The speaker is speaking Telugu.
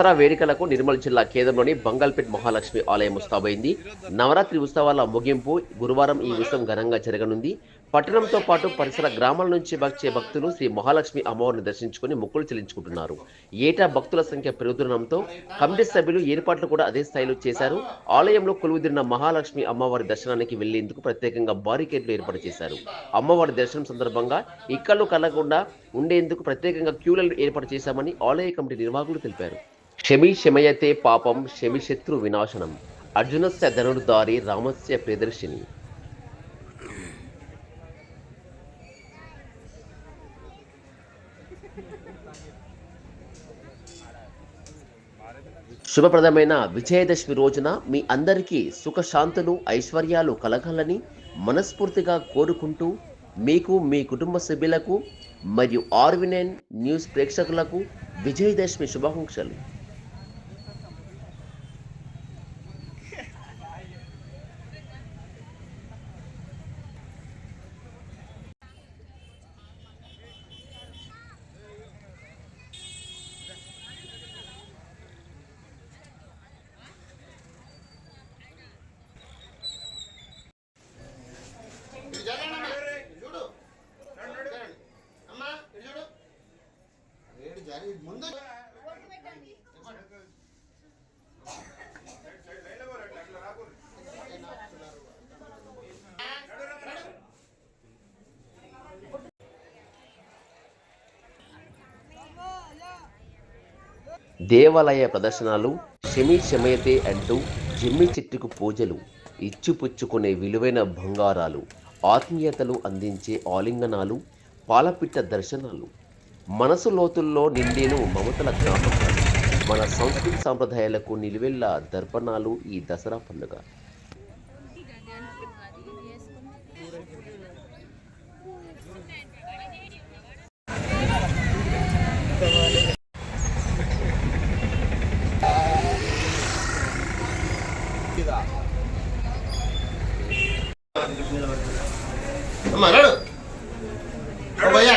దసరా వేడుకలకు నిర్మల్ జిల్లా కేంద్రంలోని బంగల్పేట్ మహాలక్ష్మి ఆలయం ముస్తాబైంది. నవరాత్రి ఉత్సవాల ముగింపు గురువారం ఈ ఉత్సవం ఘనంగా జరగనుంది. పట్టణంతో పాటు పరిసర గ్రామాల నుంచి వచ్చే భక్తులు శ్రీ మహాలక్ష్మి అమ్మవారిని దర్శించుకుని మొక్కులు చెల్లించుకుంటున్నారు. ఏటా భక్తుల సంఖ్య పెరుగుతుండటంతో కమిటీ సభ్యులు ఏర్పాట్లు కూడా అదే స్థాయిలో చేశారు. ఆలయంలో కొలువుదిరిన మహాలక్ష్మి అమ్మవారి దర్శనానికి వెళ్ళేందుకు ప్రత్యేకంగా బారికేడ్లు ఏర్పాటు చేశారు. అమ్మవారి దర్శనం సందర్భంగా ఇక్కలు కలగకుండా ఉండేందుకు ప్రత్యేకంగా క్యూలను ఏర్పాటు చేశామని ఆలయ కమిటీ నిర్వాహకులు తెలిపారు. క్షమి శమయతే పాపం శమిశత్రు వినాశనం. అర్జునస్య ధనుర్ధారి రామస్య ప్రియదర్శిని. శుభప్రదమైన విజయదశమి రోజున మీ అందరికీ సుఖశాంతులు ఐశ్వర్యాలు కలగాలని మనస్ఫూర్తిగా కోరుకుంటూ మీకు మీ కుటుంబ సభ్యులకు మరియు ఆర్వినైన్ న్యూస్ ప్రేక్షకులకు విజయదశమి శుభాకాంక్షలు. ముందు దేవాలయ ప్రదర్శనలు శమి శమయతే అంటూ జిమ్మి చెట్టుకు పూజలు ఇచ్చిపుచ్చుకునే విలువైన బంగారాలు ఆత్మీయతలు అందించే ఆలింగనాలు పాలపిట్ట దర్శనాలు. మనసు లోతుల్లో నిండిను మమతల జ్ఞాపకాలు మన సంస్కృతి సాంప్రదాయాలకు నిలువెల్ల దర్పణాలు ఈ దసరా పండుగ. అమ్మా నడు. భయ్యా